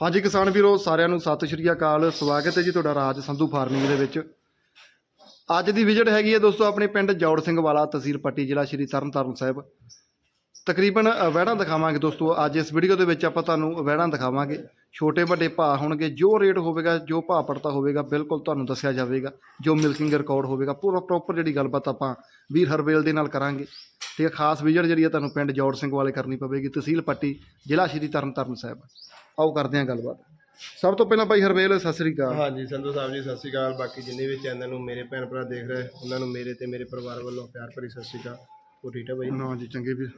ਹਾਂਜੀ ਕਿਸਾਨ ਵੀਰੋ ਸਾਰਿਆਂ ਨੂੰ ਸਤਿ ਸ਼੍ਰੀ ਅਕਾਲ। ਸਵਾਗਤ ਹੈ ਜੀ ਤੁਹਾਡਾ ਰਾਜ ਸੰਧੂ ਫਾਰਮਿੰਗ ਦੇ ਵਿੱਚ। ਅੱਜ ਦੀ ਵਿਜ਼ਿਟ ਹੈਗੀ ਹੈ ਦੋਸਤੋ ਆਪਣੇ ਪਿੰਡ ਜੌੜ ਸਿੰਘ ਵਾਲਾ ਤਹਿਸੀਲ ਪੱਟੀ ਜ਼ਿਲ੍ਹਾ ਸ਼੍ਰੀ ਤਰਨਤਾਰਨ ਸਾਹਿਬ। ਤਕਰੀਬਨ ਅ, ਵਹਿੜਾਂ ਦਿਖਾਵਾਂਗੇ ਦੋਸਤੋ ਅੱਜ ਇਸ ਵੀਡੀਓ ਦੇ ਵਿੱਚ ਆਪਾਂ ਤੁਹਾਨੂੰ ਵਹਿੜਾਂ ਦਿਖਾਵਾਂਗੇ। ਛੋਟੇ ਵੱਡੇ ਭਾਅ ਹੋਣਗੇ ਜੋ ਰੇਟ ਹੋਵੇਗਾ ਜੋ ਭਾਅ ਪੜਤਾ ਹੋਵੇਗਾ ਬਿਲਕੁਲ ਤੁਹਾਨੂੰ ਦੱਸਿਆ ਜਾਵੇਗਾ ਜੋ ਮਿਲਕਿੰਗ ਰਿਕਾਰਡ ਹੋਵੇਗਾ ਪੂਰਾ ਪ੍ਰੋਪਰ ਜਿਹੜੀ ਗੱਲਬਾਤ ਆਪਾਂ ਵੀਰ ਹਰਵੇਲ ਦੇ ਨਾਲ ਕਰਾਂਗੇ। ਠੀਕ ਖਾਸ ਵਿਜ਼ਿਟ ਜਿਹੜੀ ਹੈ ਤੁਹਾਨੂੰ ਪਿੰਡ ਜੌੜ ਸਿੰਘ ਵਾਲੇ ਕਰਨੀ ਪਵੇਗੀ ਤਹਿਸੀਲ ਪੱਟੀ ਜ਼ਿਲ੍ਹਾ ਸ਼੍ਰੀ ਤਰਨਤਾਰਨ ਸਾਹਿਬ। ਆਓ ਕਰਦੇ ਹਾਂ ਗੱਲਬਾਤ। ਸਭ ਤੋਂ ਪਹਿਲਾਂ ਭਾਈ ਹਰਵੇਲ ਸਤਿ ਸ੍ਰੀ ਅਕਾਲ। ਹਾਂਜੀ ਸੰਧੂ ਸਾਹਿਬ ਜੀ ਸਤਿ ਸ਼੍ਰੀ ਅਕਾਲ। ਬਾਕੀ ਜਿੰਨੇ ਵੀ ਚੈਨਲ ਨੂੰ ਮੇਰੇ ਭੈਣ ਭਰਾ ਦੇਖ ਰਹੇ ਉਹਨਾਂ ਨੂੰ ਮੇਰੇ ਤੇ ਮੇਰੇ ਪਰਿਵਾਰ ਵੱਲੋਂ ਪਿਆਰ ਭਰੀ ਸਤਿ ਸ਼੍ਰੀ ਅਕਾਲ। ਉਹ ਠੀਕ ਹੈ ਬਾਈ ਨਾ ਜੀ ਚੰਗੇ ਵੀਰ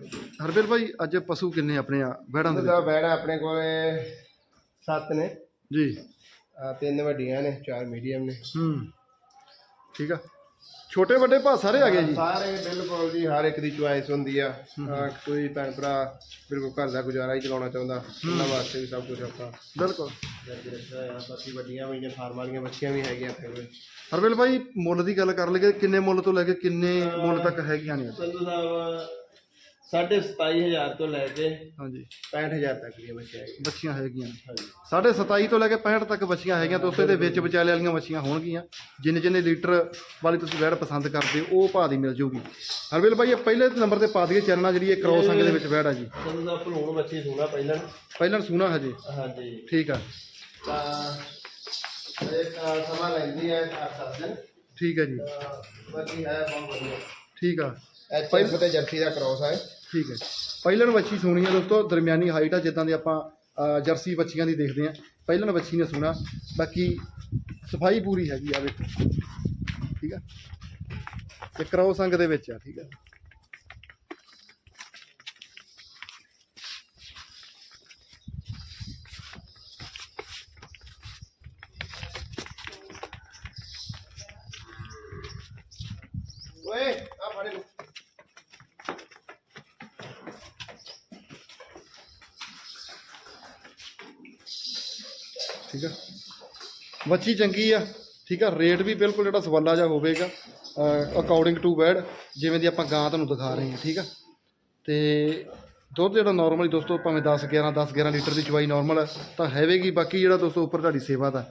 ਹਰਵੇਲ ਭਾਈ ਅੱਜ ਪਸ਼ੂ ਕਿੰਨੇ ਆਪਣੇ ਆ? ਵਹਿੜਾਂ ਦੇ ਵਿੱਚ? ਬੈਠ ਆਪਣੇ ਕੋਲੇ ਸੱਤ ਨੇ। ਜੀ। ਆਹ ਤਿੰਨ ਵੱਡੀਆਂ ਨੇ ਚਾਰ ਮੀਡੀਅਮ ਨੇ। ਹੂੰ। ਠੀਕ ਆ। ਛੋਟੇ ਵੱਡੇ ਭਾਅ ਸਾਰੇ ਆ ਗਏ ਜੀ? ਸਾਰੇ ਬਿਲਕੁਲ ਜੀ ਹਰ ਇੱਕ ਦੀ ਚੁਆਇਸ ਹੁੰਦੀ ਆ। ਕੋਈ ਭੈਣ ਭਰਾ ਬਿਲਕੁਲ ਘਰ ਦਾ ਗੁਜ਼ਾਰਾ ਹੀ ਚਲਾਉਣਾ ਚਾਹੁੰਦਾ ਉਹਨਾਂ ਵਾਸਤੇ ਵੀ ਸਭ ਕੁਝ ਆਪਾਂ ਬਿਲਕੁਲ। ਕਰਕੇ ਰੱਖਿਆ ਹੋਇਆ। ਬਾਕੀ ਵੱਡੀਆਂ ਹੋਈਆਂ ਫਾਰਮ ਵਾਲੀਆਂ ਬੱਚੀਆਂ ਵੀ ਹੈਗੀਆਂ ਆਪਣੇ ਕੋਲੇ। ਹਰਵੇਲ ਭਾਈ ਮੁੱਲ ਦੀ ਗੱਲ ਕਰ ਲਈਏ ਕਿੰਨੇ ਮੁੱਲ ਤੋਂ ਲੈ ਕੇ ਕਿੰਨੇ ਮੁੱਲ ਤੱਕ ਹੈਗੀਆਂ ਨੇ? ਸੰਧੂ ਸਾਹਿਬ 27000 ਤੋਂ ਲੈ ਕੇ ਹਾਂਜੀ। 65000 ਤੱਕ ਦੀਆਂ ਬੱਚੀਆਂ ਹੈਗੀਆਂ। ਬੱਚੀਆਂ ਹੈਗੀਆਂ ਨੇ। ਹਾਂਜੀ। ਸਾਢੇ 27 ਤੋਂ ਲੈ ਕੇ 65 ਤੱਕ ਬੱਚੀਆਂ ਹੈਗੀਆਂ ਦੋਸਤੋ ਇਹਦੇ ਵਿੱਚ ਵਿਚਾਲੇ ਵਾਲੀਆਂ ਬੱਚੀਆਂ ਹੋਣਗੀਆਂ। ਜਿੰਨੇ ਜਿੰਨੇ ਲੀਟਰ ਵਾਲੀ ਤੁਸੀਂ ਵੈੜ ਪਸੰਦ ਕਰਦੇ ਹੋ ਉਹ ਭਾਅ ਦੀ ਮਿਲ ਜੂਗੀ। ਹਰਵੇਲ ਭਾਈ ਇਹ ਪਹਿਲੇ ਨੰਬਰ ਤੇ ਪਾ ਦਈਏ ਚੈਨਲ ਜਿਹੜੀ ਇਹ ਕ੍ਰੋਸ ਅੰਗ ਦੇ ਵਿੱਚ ਵੈੜ ਆ ਜੀ। ਸੰਧੂ ਸਾਹਿਬ ਭਲੂਣ ਬੱਚੀ ਸੂਣਾ ਪਹਿਲਾਂ। ਪਹਿਲਾਂ ਸੂਣਾ ਹਜੇ। ਹਾਂਜੀ। ਠੀਕ ਆ। ਤਾਂ ਇਹ ਤਾਂ ਸਮਾਂ ਲੈਂਦੀ ਹੈ 8-7 ਦਿਨ। ਠੀਕ ਹੈ ਜੀ। ਤਾਂ ਬਾਕੀ ਹੈ ਬਹੁਤ ਵਧੀਆ। ਠੀਕ ਆ। ਐਚ ਤੇ ਜਰਸੀ ਦਾ ਕ੍ਰੋਸ ਹੈ ਠੀਕ ਹੈ। ਪਹਿਲਣ ਬੱਚੀ ਸੋਹਣੀ ਹੈ ਦੋਸਤੋ ਦਰਮਿਆਨੀ ਹਾਈਟ ਆ ਜਿੱਦਾਂ ਦੀ ਆਪਾਂ ਅ, ਜਰਸੀ ਬੱਚੀਆਂ ਦੀ ਦੇਖਦੇ ਆ ਪਹਿਲਣ ਬੱਚੀ ਨੇ ਸੋਹਣਾ ਬਾਕੀ ਸਫ਼ਾਈ ਪੂਰੀ ਹੈਗੀ ਆ ਵੇਖੋ। ਠੀਕ ਆ। ਤੇ ਕ੍ਰੋਸ ਅੰਗ ਦੇ ਵਿੱਚ ਆ ਠੀਕ ਆ। ਓਏ ਆ ਫੜੇ ਲੋ ਠੀਕ ਆ। ਮੱਛੀ ਚੰਗੀ ਆ, ਠੀਕ ਆ। ਰੇਟ ਵੀ ਬਿਲਕੁਲ ਜਿਹੜਾ ਸਵਾਲਾ ਜਿਹਾ ਹੋਵੇਗਾ ਅਕੋਰਡਿੰਗ ਟੂ ਵੈਡ ਜਿਵੇਂ ਦੀ ਆਪਾਂ ਗਾਂ ਤੁਹਾਨੂੰ ਦਿਖਾ ਰਹੇ ਹਾਂ, ਠੀਕ ਆ। ਤੇ ਦੁੱਧ ਜਿਹੜਾ ਨਾਰਮਲੀ ਦੋਸਤੋ, ਭਾਵੇਂ 10 11 10 11 ਲੀਟਰ ਦੀ ਚਵਾਈ ਨਾਰਮਲ ਤਾਂ ਹੈਵੇਗੀ, ਬਾਕੀ ਜਿਹੜਾ ਦੋਸਤੋ, ਉੱਪਰ ਤੁਹਾਡੀ ਸੇਵਾ ਦਾ।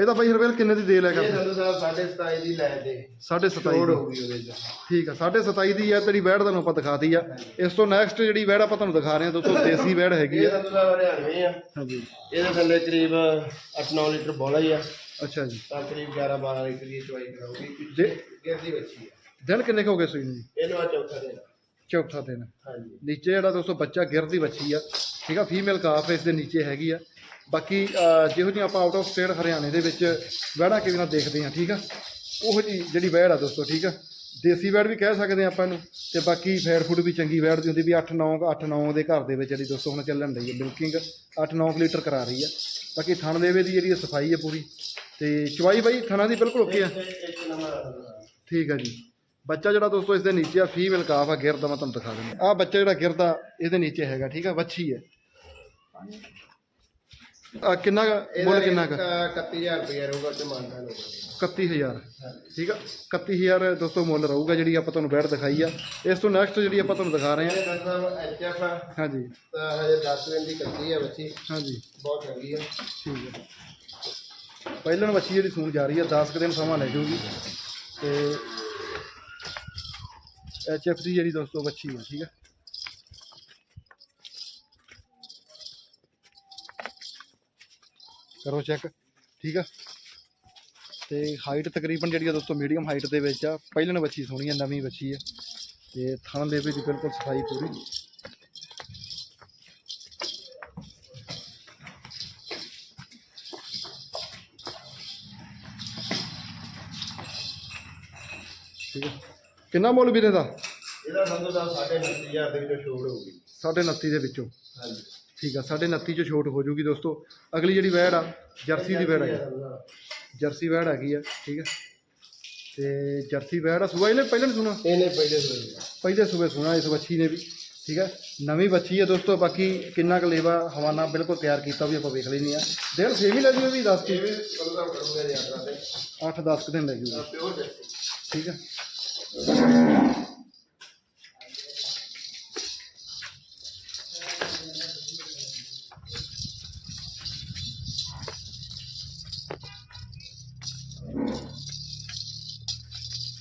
ਇਹਦਾ ਬਾਈ ਹਰਵੇਲ ਕਿੰਨੇ ਦੀ ਦੇ ਲਿਆ ਇਹ ਕਰ ਸੰਧੂ ਸਾਹਿਬ 27.5 ਦੀ ਲੈ ਦੇ ਸਾਢੇ ਛੋੜ 27 ਹੋਊਗੀ ਉਹਦੇ ਚ। ਠੀਕ ਆ ਸਾਢੇ 27 ਦੀ ਆ ਤੇਰੀ ਵੈੜ ਤੁਹਾਨੂੰ ਆਪਾਂ ਦਿਖਾਤੀ ਆ। ਇਸ ਤੋਂ ਨੈਕਸਟ ਜਿਹੜੀ ਵੈੜ ਆਪਾਂ ਤੁਹਾਨੂੰ ਦਿਖਾ ਰਹੇ ਹਾਂ ਦੋਸਤੋ ਦੇਸੀ ਵੈੜ ਹੈਗੀ ਇਹ ਆ ਸੰਧੂ ਸਾਹਿਬ ਹਰਿਆਣਵੀ ਆ। ਹਾਂਜੀ। ਇਹਦੇ ਥੱਲੇ ਕਰੀਬ 8-9 ਲੀਟਰ ਬੋਲਾ ਹੀ ਆ। ਅੱਛਾ ਜੀ। ਤਾਂ ਕਰੀਬ 11-12 ਲੀਟਰ ਦੀ ਚੁਆਈ ਕਰਾਉਗੀ। ਜੇ ਗਿਰਦੀ ਬੱਚੀ ਆ? ਦਿਨ ਕਿੰਨੇ ਕੁ ਹੋ ਗਏ ਸੂਈ ਨੂੰ ਜੀ? ਇਹਨੂੰ ਆ ਚੌਥਾ ਦੇਣਾ ਚੌਥਾ ਦਿਨ। ਹਾਂਜੀ। ਨੀਚੇ ਜਿਹੜਾ ਦੋਸਤੋ ਬੱਚਾ ਗਿਰਦੀ ਬੱਚੀ ਆ। ਠੀਕ ਆ ਫੀਮੇਲ ਕਾਫ ਇਸ ਦੇ ਨੀਚੇ ਹੈਗੀ ਆ। ਬਾਕੀ ਜਿਹੋ ਜਿਹੀ ਆਪਾਂ ਆਊਟ ਆਫ ਸਟੇਟ ਹਰਿਆਣੇ ਦੇ ਵਿੱਚ ਵਹਿੜਾਂ ਕਿਵੇਂ ਨਾਲ ਦੇਖਦੇ ਆ ਠੀਕ ਆ? ਉਹ ਜੀ ਜਿਹੜੀ ਵਹਿੜ ਆ ਦੋਸਤੋ, ਠੀਕ ਆ? ਦੇਸੀ ਵਹਿੜ ਵੀ ਕਹਿ ਸਕਦੇ ਆ ਆਪਾਂ ਇਹਨੂੰ ਤੇ ਬਾਕੀ ਫੈਟ ਫੂਡ ਵੀ ਚੰਗੀ ਵਹਿੜ ਦੀ ਹੁੰਦੀ ਵੀ 8 9 8 9 ਦੇ ਘਰ ਦੇ ਵਿੱਚ ਜਿਹੜੀ ਦੋਸਤੋ ਹੁਣ ਚੱਲਣ ਲਈ ਹੈ ਮਿਲਕਿੰਗ 8 9 ਲੀਟਰ ਕਰਾ ਰਹੀ ਆ। ਬਾਕੀ ਥਣ ਦੇਵੇ ਦੀ ਜਿਹੜੀ ਸਫ਼ਾਈ ਹੈ ਪੂਰੀ, ਤੇ ਚਵਾਈ ਬਾਈ, ਥਣਾ ਦੀ ਬਿਲਕੁਲ ਓਕੇ ਆ। ਠੀਕ ਆ ਜੀ। ਬੱਚਾ ਜਿਹੜਾ ਦੋਸਤੋ ਇਸ ਦੇ ਨੀਚੇ ਆ ਫੀਮੇਲ ਕਾਫ ਆ, ਗਿਰਦਾ ਮੈਂ ਤੁਹਾਨੂੰ ਦਿਖਾ ਦਿੰਦਾ। ਆ ਬੱਚਾ ਜਿਹੜਾ ਗਿਰਦਾ ਇਹਦੇ ਨੀਚੇ ਹੈਗਾ, ਠੀਕ ਆ, ਵੱਛੀ ਹੈ ਆ ਕਿੰਨਾ ਕੁ- ਮੁੱਲ ਕਿੰਨਾ ਕੁ? 31000 ਰੁਪਏ ਰਹੂਗਾ ਤੇ ਮਾਨਤਾ ਨੂੰ 31000 ਠੀਕ ਆ? 31000 ਦੋਸਤੋ ਮੁੱਲ ਰਹੂਗਾ ਜਿਹੜੀ ਆਪਾਂ ਤੁਹਾਨੂੰ ਬੈਡ ਦਿਖਾਈ ਆ। ਇਸ ਤੋਂ ਨੈਕਸਟ ਜਿਹੜੀ ਆਪਾਂ ਤੁਹਾਨੂੰ ਦਿਖਾ ਰਹੇ ਐਚਐਫ ਹਾਂ ਹਾਂਜੀ। ਤਾਂ ਹਜੇ 10 ਦਿਨ ਦੀ ਕੱਚੀ ਹੈ ਬੱਚੀ। ਹਾਂਜੀ। ਬਹੁਤ ਚੰਗੀ ਹੈ ਠੀਕ ਹੈ ਪਹਿਲਣ ਵੱਛੀ ਜਿਹੜੀ ਸੂਣ ਜਾ ਰਹੀ ਹੈ 10 ਕੁ ਦਿਨ ਸਮਾਂ ਲੈ ਜਾਊਗੀ। ਤੇ ਐਚ ਐਫ ਦੀ ਜਿਹੜੀ ਦੋਸਤੋ ਵੱਛੀ ਹੈ ਠੀਕ ਹੈ ਕਰੋ ਚੈੱਕ ਠੀਕ ਆ? ਤੇ ਹਾਈਟ ਤਕਰੀਬਨ ਜਿਹੜੀ ਆ ਦੋਸਤੋ ਮੀਡੀਅਮ ਹਾਈਟ ਦੇ ਵਿੱਚ ਆ ਪਹਿਲਣ ਵੱਛੀ ਸੋਹਣੀ ਆ ਨਵੀਂ ਵੱਛੀ ਆ। ਤੇ ਥਣ ਦੇ ਵਿੱਚ ਬਿਲਕੁਲ ਸਫ਼ਾਈ ਪੂਰੀ। ਠੀਕ ਹੈ ਕਿੰਨਾ ਮੁੱਲ ਵੀਰੇ ਦਾ? ਇਹਦਾ ਸੰਧੂ ਸਾਹਿਬ 29000 ਦੇ ਵਿੱਚੋਂ ਛੋੜ ਹੋਊਗੀ। 29.5 ਦੇ ਵਿੱਚੋਂ। ਹਾਂਜੀ। ਠੀਕ ਆ 29.5 ਚ ਛੋਟ ਹੋ ਜੂਗੀ ਦੋਸਤੋ। ਅਗਲੀ ਜਿਹੜੀ ਵੈੜ ਆ ਜਰਸੀ ਦੀ ਵੈੜ ਹੈ ਜਰਸੀ ਵੈੜ ਹੈਗੀ ਆ ਠੀਕ ਆ। ਤੇ ਜਰਸੀ ਵੈੜ ਆ ਸੂਆ ਇਹਨੇ ਪਹਿਲਾਂ ਨੀ ਸੁਣਾ? ਇਹਨੇ ਪਹਿਲੇ ਸੋਈ ਪਹਿਲੇ ਸੂਬੇ ਸੁਣਾ ਇਸ ਬੱਚੀ ਨੇ ਵੀ ਠੀਕ ਹੈ ਨਵੀਂ ਬੱਚੀ ਹੈ ਦੋਸਤੋ ਬਾਕੀ ਕਿੰਨਾ ਕੁ ਲੇਵਾ ਹਵਾਨਾ ਬਿਲਕੁਲ ਤਿਆਰ ਕੀਤਾ ਵੀ ਆਪਾਂ ਵੇਖ ਲੈਣੀ ਆ। ਡੇਢ ਛੇ ਵੀ ਲੈ ਜੂ ਵੀ 10 ਇਹ ਵੀ ਸੰਧੂ ਸਾਹਿਬ ਕਰੂਗਾ ਯਾਤਰਾ ਤੇ। 8 10 ਦਿਨ ਲੈ ਜੂਗੀ। ਠੀਕ ਹੈ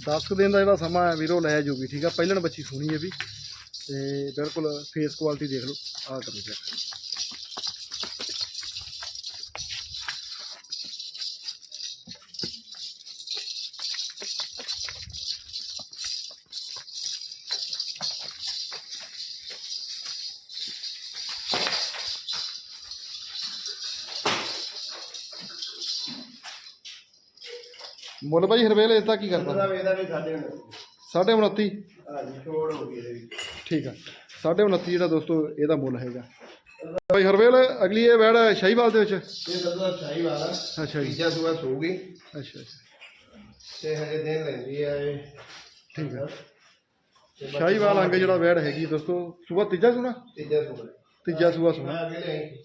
10 ਕੁ ਦਿਨ ਦਾ ਜਿਹੜਾ ਸਮਾਂ ਹੈ ਵੀਰੋ, ਲੈ ਜੂਗੀ ਠੀਕ ਆ? ਪਹਿਲਣ ਬੱਚੀ ਸੋਹਣੀ ਹੈ ਵੀ। ਤੇ ਬਿਲਕੁਲ ਫੇਸ ਕੁਆਲਿਟੀ ਦੇਖ ਲਓ, ਆਹ ਕਰੋ ਚੈੱਕ ਮੁੱਲ ਭਾਈ ਹਰਵੇਲ ਇਸ ਦਾ ਕੀ ਕਰਦਾ ਇਹਦਾ ਵੀ ਸਾਡੇ ਸਾਢੇ 29 ਹਾਂਜੀ ਛੋੜ ਹੋ ਗਈ ਇਹਦੇ। ਵੀ ਠੀਕ ਆ। ਸਾਢੇ 29 ਜਿਹੜਾ ਦੋਸਤੋ ਇਹਦਾ ਮੁੱਲ ਹੈਗਾ। ਭਾਈ ਹਰਵੇਲ ਅਗਲੀ ਇਹ ਵੈੜ ਸ਼ਾਹੀਵਾਲ ਦੇ ਵਿੱਚ? ਇਹ ਸਦਾ ਸ਼ਾਹੀ ਵਾਲਾ ਅੱਛਾ ਜੀ। ਤੀਜਾ ਸੂਆ ਸੂਗੀ ਅੱਛਾ ਅੱਛਾ। ਤੇ ਹਜੇ ਦਿਨ ਲੈਂਦੀ ਆ ਇਹ। ਠੀਕ ਆ। ਸ਼ਾਹੀਵਾਲ ਅੰਗ ਜਿਹੜਾ ਵੈੜ ਹੈਗੀ ਦੋਸਤੋ ਸੂਆ ਤੀਜਾ ਸੁਣਾ? ਤੀਜਾ ਸੂਆ। ਤੀਜਾ ਸੂਆ ਸੁਣਾ। ਮੈਂ ਅੱਗੇ ਲਈ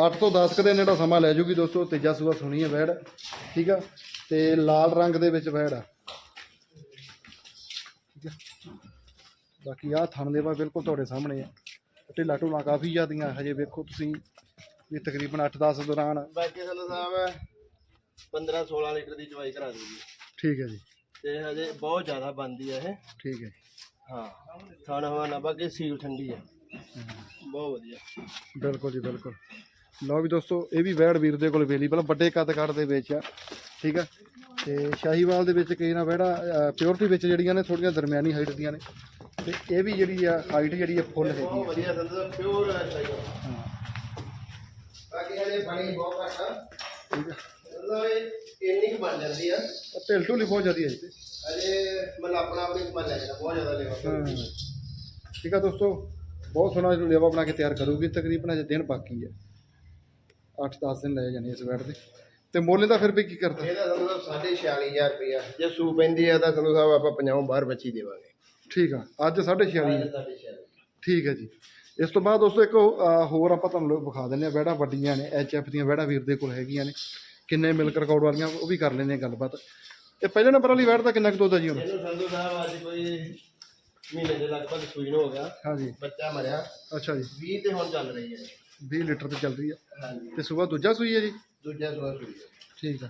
8 ਤੋਂ 10 ਕੁ ਜਿਹੜਾ ਸਮਾਂ ਲੈ ਜੂਗੀ ਦੋਸਤੋ ਤੀਜਾ ਸੂਆ ਸੁਣੀ ਹੈ ਵੈੜ। ਠੀਕ ਆ? ਤੇ ਲਾਲ ਰੰਗ ਦੇ ਵਿੱਚ ਵੈੜ ਆ। ਠੀਕ ਆ? ਬਾਕੀ ਆਹ ਥਣ ਦੇ ਵਾ ਬਿਲਕੁਲ ਤੁਹਾਡੇ ਸਾਹਮਣੇ ਆ। ਢਿੱਲਾ ਢੁਲਾ ਕਾਫੀ ਜ਼ਿਆਦੀਆਂ ਹਜੇ ਵੇਖੋ ਤੁਸੀਂ ਵੀ ਤਕਰੀਬਨ 8-10 ਦੌਰਾਨ। ਬਾਕੀ ਸਾਨੂੰ ਸਾਹਿਬ 15 16 ਲੀਟਰ ਦੀ ਚਵਾਈ ਕਰਾ ਦੂਗੀ ਠੀਕ ਹੈ ਜੀ। ਤੇ ਹਜੇ ਬਹੁਤ ਜ਼ਿਆਦਾ ਬੰਦੀ ਆ ਇਹ। ਠੀਕ ਹੈ ਹਾਂ ਖਾਣਾ ਹਵਾਨਾ ਬਾਕੀ ਸੀਲ ਠੰਡੀ ਆ। ਬਹੁਤ ਵਧੀਆ। ਬਿਲਕੁਲ ਜੀ ਬਿਲਕੁਲ। ਲਓ ਵੀ ਦੋਸਤੋ ਇਹ ਵੀ ਵੈੜ ਵੀਰ ਦੇ ਕੋਲ ਅਵੇਲੇਬਲ ਵੱਡੇ ਕੱਦ ਕੱਦ ਦੇ ਵਿੱਚ ਆ ਠੀਕ ਆ? ਤੇ ਸ਼ਾਹੀਵਾਲ ਦੇ ਵਿੱਚ ਕਈ ਨਾ ਵੈੜਾ ਪਿਓਰਟੀ ਵਿੱਚ ਜਿਹੜੀਆਂ ਨੇ ਥੋੜੀਆਂ ਦਰਮਿਆਨੀ ਹਾਈਟ ਦੀਆਂ ਨੇ। ਤੇ ਇਹ ਵੀ ਜਿਹੜੀ ਆ ਹਾਈਟ ਜਿਹੜੀ ਆ ਫੁੱਲ ਹੈਗੀ ਬਹੁਤ ਆ ਵਧੀਆ ਸੰਦ ਪਿਓਰ ਹੈ ਸਹੀ ਹਾਂ। ਬਾਕੀ ਹਜੇ ਬਣੀ ਬਹੁਤ ਘੱਟ ਆ। ਠੀਕ ਆ। ਮਤਲਬ ਇਹ ਇੰਨੀ ਕੁ ਬਣ ਜਾਂਦੀ ਆ। ਆਹ ਢਿੱਲ ਢੁਲੀ ਬਹੁਤ ਜ਼ਿਆਦੀ ਹੈ ਜੀ ਤੇ ਹਜੇ ਮਤਲਬ ਆਪਣਾ ਆਪਣੀ ਬਣ ਜਾਂਦਾ ਬਹੁਤ ਜ਼ਿਆਦਾ ਲੈਵਾ। ਠੀਕ ਆ ਦੋਸਤੋ ਬਹੁਤ ਸੋਹਣਾ ਲੇਵਾ ਬਣਾ ਕੇ ਤਿਆਰ ਕਰੂਗੀ ਤਕਰੀਬਨ ਅਜੇ ਦਿਨ ਬਾਕੀ ਹੈ 8-10 ਦਿਨ ਲੈ ਜਾਣੇ ਇਸ ਵੈੜ ਦੇ ਤੇ ਮੁੱਲ ਦਾ ਫਿਰ ਵੀ ਕੀ ਕਰਦਾ? ਇਹਦਾ ਸਾਨੂੰ 46500 ਰੁਪਇਆ ਜੇ ਸੂ ਪੈਂਦੀ ਆ ਤਾਂ ਸਾਨੂੰ ਸਾਹਿਬ ਆਪਾਂ 50 ਬਾਹਰ ਬੱਚੀ ਦੇਵਾਂਗੇ। ਠੀਕ ਆ ਅੱਜ 46 46500 ਠੀਕ ਹੈ ਜੀ। ਇਸ ਤੋਂ ਬਾਅਦ ਦੋਸਤੋ ਇੱਕ ਹੋਰ ਆਪਾਂ ਤੁਹਾਨੂੰ ਲੋਕ ਵਿਖਾ ਦਿੰਦੇ ਆ ਵੈੜਾ ਵੱਡੀਆਂ ਨੇ ਐਚਐਫ ਦੀਆਂ ਵੈੜਾ ਵੀਰ ਦੇ ਕੋਲ ਹੈਗੀਆਂ ਨੇ। ਕਿੰਨੇ ਮਿਲਕ ਰਿਕਾਰਡ ਵਾਲੀਆਂ ਉਹ ਵੀ ਕਰ ਲੈਂਦੇ ਆ ਗੱਲਬਾਤ। ਇਹ ਪਹਿਲੇ ਨੰਬਰ ਵਾਲੀ ਵੈੜ ਦਾ ਕਿੰਨਾ ਕੁ ਦੁੱਧ ਆ ਜੀ ਹੁਣ? ਇਹਨੂੰ ਸੰਧੂ ਸਾਹਿਬ ਅੱਜ ਕੋਈ ਮਹੀਨੇ ਦੇ ਲਗਭਗ ਸੂਈ ਹੋ ਗਿਆ। ਹਾਂਜੀ। ਬੱਚਾ ਮਰਿਆ। ਅੱਛਾ ਜੀ। 20 ਤੇ ਹੁਣ ਚੱਲ ਰਹੀ ਹੈ। 20 ਲੀਟਰ ਤੇ ਚੱਲ ਰਹੀ ਆ। ਹਾਂਜੀ। ਤੇ ਸਵੇਰ ਦੂਜਾ ਸੂਈ ਹੈ ਜੀ? ਦੂਜਾ ਸੂਆ ਸੂਈ ਹੈ ਠੀਕ ਆ।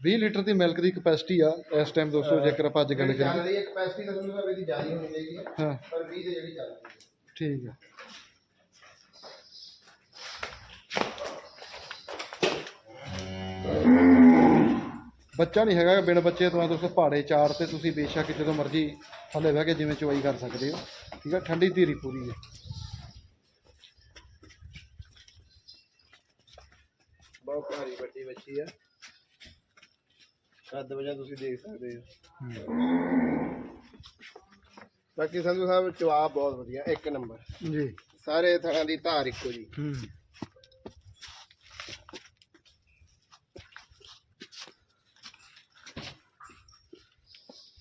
20 ਲੀਟਰ ਦੀ ਮਿਲਕ ਦੀ ਕਪੈਸਿਟੀ ਆ ਇਸ ਟਾਈਮ ਦੋਸਤੋ ਜੇਕਰ ਆਪਾਂ ਅੱਜ ਗੱਲ ਕਰੀਏ। ਹੈ ਕਪੈਸਿਟੀ ਤਾਂ ਹੋਣੀ ਚਾਹੀਦੀ ਹੈ ਹਾਂ। ਪਰ 20 ਤੇ ਜਿਹੜੀ ਚੱਲ ਰਹੀ ਹੈ ਠੀਕ ਆ। ਬੱਚਾ ਨਹੀਂ ਹੈਗਾ ਬਿਨ ਬੱਚੇ ਤੋਂ ਆ ਦੋਸਤੋ ਪਹਾੜੇ ਚਾਰ ਤੇ ਤੁਸੀਂ ਬੇਸ਼ੱਕ ਜਦੋਂ ਮਰਜ਼ੀ ਥੱਲੇ ਬਹਿ ਕੇ ਜਿਵੇਂ ਚਵਾਈ ਕਰ ਸਕਦੇ ਹੋ। ਠੀਕ ਆ ਠੰਡੀ ਧੀਰੀ ਪੂਰੀ ਹੈ ਬਹੁਤ ਭਾਰੀ ਵੱਡੀ ਬੱਚੀ ਆ। ਕੱਦ ਵਜਾ ਤੁਸੀਂ ਦੇਖ ਸਕਦੇ ਹੋ। ਬਾਕੀ ਸੰਧੂ ਸਾਹਿਬ ਜਵਾਬ ਬਹੁਤ ਵਧੀਆ ਇੱਕ ਨੰਬਰ। ਜੀ। ਸਾਰੇ ਥਾਂ ਦੀ ਧਾਰ ਇੱਕੋ ਜੀ। ਹੂੰ।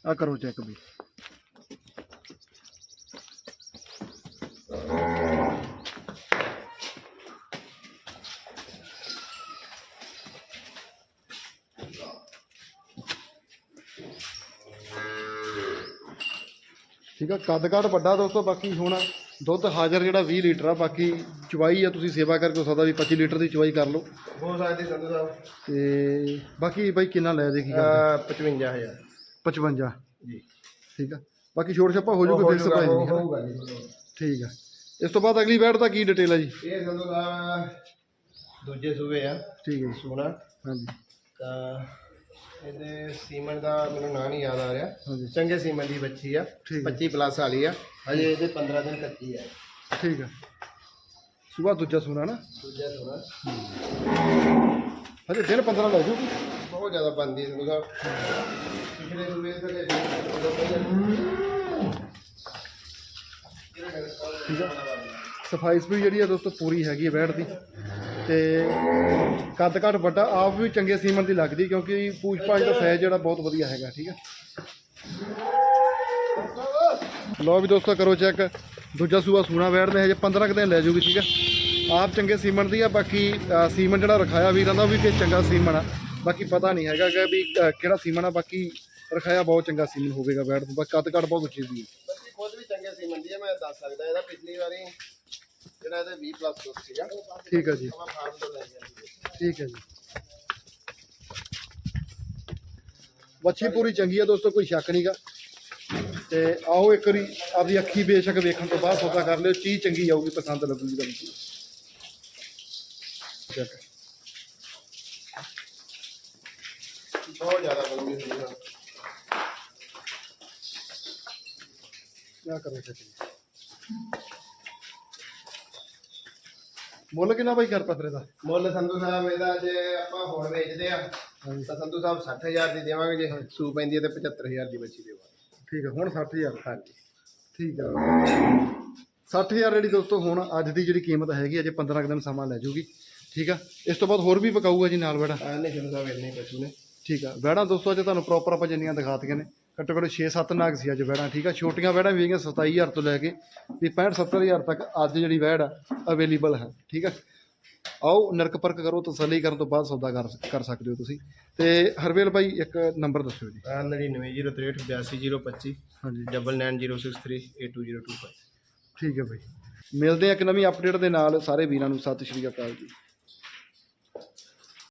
ਆ ਕਰੋ ਚੈੱਕ ਵੀ। ਠੀਕ ਆ ਕੱਦ ਕਾਠ ਵੱਡਾ ਦੋਸਤੋ ਬਾਕੀ ਹੁਣ ਦੁੱਧ ਹਾਜ਼ਰ ਜਿਹੜਾ 20 ਲੀਟਰ ਆ ਬਾਕੀ ਚਵਾਈ ਆ ਤੁਸੀਂ ਸੇਵਾ ਕਰਕੇ ਹੋ ਸਕਦਾ ਵੀ 25 ਲੀਟਰ ਦੀ ਚਵਾਈ ਕਰ ਲਓ। ਹੋ ਸਕਦੀ ਸੰਧੂ ਸਾਹਿਬ ਤੇ ਬਾਕੀ ਬਾਈ ਕਿੰਨਾ ਲੈ ਦੇ ਕੀ ਕਰਦੇ ਅਹ 55000 55 ਜੀ। ਠੀਕ ਆ। ਬਾਕੀ ਛੋੜ ਛੱਪਾ ਹੋ ਜੂਗਾ ਫਿਕਸ ਪ੍ਰਾਈਸ ਨਹੀਂ ਹੈ ਹੋਊਗਾ ਜੀ ਠੀਕ ਆ। ਇਸ ਤੋਂ ਬਾਅਦ ਅਗਲੀ ਬੈਡ ਦਾ ਕੀ ਡਿਟੇਲ ਆ ਜੀ? ਇਹ ਸੰਧੂ ਸਾਹਿਬ ਦੂਜੇ ਸੂਬੇ ਆ ਠੀਕ ਹੈ ਜੀ। ਸੋਨਾ। ਹਾਂਜੀ। ਤਾਂ ਇਹਦੇ ਸੀਮਨ ਦਾ ਮੈਨੂੰ ਨਾਂ ਨਹੀਂ ਯਾਦ ਆ ਰਿਹਾ। ਹਾਂਜੀ। ਚੰਗੇ ਸੀਮਨ ਦੀ ਬੱਚੀ ਆ ਠੀਕ ਹੈ 25 ਪਲੱਸ ਵਾਲੀ ਆ। ਹਜੇ ਇਹਦੇ 15 ਦਿਨ ਕੱਚੀ ਆ। ਠੀਕ ਆ। ਸੁਬਾ ਦੂਜਾ ਸੋਨਾ ਨਾ। ਦੂਜਾ ਸੋਨਾ ਹਜੇ ਦਿਨ 15 ਲੈ ਜੂਗੀ ਬਹੁਤ ਜ਼ਿਆਦਾ ਬੰਦੀ ਹੈ ਪਿਛਲੇ ਸੂਬੇ ਠੀਕ ਆ। ਸਫ਼ਾਈ ਵੀ ਜਿਹੜੀ ਆ ਦੋਸਤੋ ਪੂਰੀ ਹੈਗੀ ਹੈ ਬੈਡ ਦੀ। ਤੇ ਕੱਦ ਘੱਟ ਵੱਡਾ ਆਪ ਵੀ ਚੰਗੇ ਸੀਮਨ ਦੀ ਲੱਗਦੀ ਕਿਉਂਕਿ ਪੂਛ ਪਾਛ ਦਾ ਸਾਈਜ਼ ਜਿਹੜਾ ਬਹੁਤ ਵਧੀਆ ਹੈਗਾ ਠੀਕ ਆ ਲਓ ਵੀ ਦੋਸਤੋ ਕਰੋ ਚੈੱਕ ਦੂਜਾ ਸੂਆ ਸੂਣਾ ਨੇ ਹਜੇ 15 ਕੁ ਦਿਨ ਲੈ ਜੂਗੀ ਠੀਕ ਆ ਆਪ ਚੰਗੇ ਸੀਮਨ ਦੀ ਆ ਬਾਕੀ ਸੀਮਨ ਜਿਹੜਾ ਰਖਾਇਆ ਵੀਰਾਂ ਦਾ ਵੀ ਕਿ ਚੰਗਾ ਸੀਮਨ ਆ। ਬਾਕੀ ਪਤਾ ਨਹੀਂ ਹੈਗਾ ਕਿ ਵੀ ਕਿਹੜਾ ਸੀਮਨ ਆ ਬਾਕੀ ਰਖਾਇਆ ਬਹੁਤ ਚੰਗਾ ਸੀਮਨ ਹੋਵੇਗਾ ਬੈਡ ਤੋਂ ਬਾਕੀ ਕੱਦ ਘੱਟ ਬਹੁਤ ਉੱਚੀ ਦੀ ਹੈ ਬੱਚੀ ਖੁਦ ਵੀ ਚੰਗੇ ਸੀਮਨ ਦੀ ਆ ਮੈਂ ਦੱਸ ਸਕਦਾ ਇਹਦਾ ਪਿਛਲੀ ਵਾਰੀ ਜਿਹੜਾ ਇਹਦੇ 20 ਪਲੱਸ ਦੁੱਧ ਸੀਗਾ। ਠੀਕ ਆ ਜੀ। ਆਪਾਂ ਫਾਰਮ ਤੋਂ ਲੈ ਜਾਂਦੇ ਠੀਕ ਹੈ ਜੀ। ਵੱਛੀ ਪੂਰੀ ਚੰਗੀ ਆ ਦੋਸਤੋ ਕੋਈ ਸ਼ੱਕ ਨਹੀਂਗਾ ਤੇ ਆਓ ਇੱਕ ਵਾਰੀ ਆਪਦੀ ਅੱਖੀ ਬੇਸ਼ੱਕ ਵੇਖਣ ਤੋਂ ਬਾਅਦ ਸੌਦਾ ਕਰ ਲਿਓ ਚੀਜ਼ ਚੰਗੀ ਆਊਗੀ ਪਸੰਦ ਲੱਗੂਗੀ ਤੁਹਾਨੂੰ। ਚੈੱਕ ਬਹੁਤ ਜ਼ਿਆਦਾ ਹੁੰਦੀ ਆ ਕਿਆ ਕਰੇ ਫਿਰ ਮੁੱਲ ਕਿੰਨਾ ਬਾਈ ਕਰ ਪਤਰੇ ਦਾ ਮੁੱਲ ਸੰਧੂ ਸਾਹਿਬ ਇਹਦਾ ਜੇ ਆਪਾਂ ਹੁਣ ਵੇਚਦੇ ਆ ਹਾਂਜੀ। ਤਾਂ ਸੰਧੂ ਸਾਹਿਬ 60000 ਦੀ ਦੇਵਾਂਗੇ ਜੇ ਸੂ ਪੈਂਦੀ ਹੈ ਤੇ 75000 ਦੀ ਬੱਚੀ ਦੇਵਾਂਗੇ। ਠੀਕ ਹੈ ਹੁਣ 60000 ਹਾਂਜੀ। ਠੀਕ ਹੈ 60000 ਜਿਹੜੀ ਦੋਸਤੋ ਹੁਣ ਅੱਜ ਦੀ ਜਿਹੜੀ ਕੀਮਤ ਹੈਗੀ ਅਜੇ 15 ਕੁ ਦਿਨ ਸਮਾਂ ਲੈ ਜੂਗੀ ਠੀਕ ਆ? ਇਸ ਤੋਂ ਬਾਅਦ ਹੋਰ ਵੀ ਪਕਾਊਗਾ ਜੀ ਨਾਲ ਵੜਾ ਆ ਨਹੀਂ ਸੰਧੂ ਸਾਹਿਬ ਇੰਨੇ ਪਸ਼ੂ ਨੇ। ਠੀਕ ਆ। ਵੈੜਾਂ ਦੋਸਤੋ ਅੱਜ ਤੁਹਾਨੂੰ ਪ੍ਰੋਪਰ ਆਪਾਂ ਜਿੰਨੀਆਂ ਦਿਖਾਤੀਆਂ ਨੇ। ਘੱਟੋ ਘੱਟ 6-7 ਨਾਗ ਸੀ ਅੱਜ ਵੈੜਾਂ ਠੀਕ ਆ? ਛੋਟੀਆਂ ਵੈੜਾਂ ਵੀ ਹੈਗੀਆਂ 27000 ਤੋਂ ਲੈ ਕੇ ਵੀ 65-70000 ਤੱਕ ਅੱਜ ਜਿਹੜੀ ਵੈੜ ਆ ਅਵੇਲੇਬਲ ਹੈ ਠੀਕ ਆ? ਆਓ ਨਰਕ ਪਰਕ ਕਰੋ ਤਸੱਲੀ ਕਰਨ ਤੋਂ ਬਾਅਦ ਸੌਦਾ ਕਰ ਕਰ ਸਕਦੇ ਹੋ ਤੁਸੀਂ। ਤੇ ਹਰਵੇਲ ਭਾਈ ਇੱਕ ਨੰਬਰ ਦੱਸਿਓ ਜੀ। ਆ 9903828025 ਹਾਂਜੀ। ਡਬਲ 9063820225 ਠੀਕ ਹੈ ਭਾਈ। ਮਿਲਦੇ ਆ ਇੱਕ ਨਵੀਂ ਅਪਡੇਟ ਦੇ ਨਾਲ ਸਾਰੇ ਵੀਰਾਂ ਨੂੰ ਸਤਿ ਸ਼੍ਰੀ ਅਕਾਲ ਜੀ।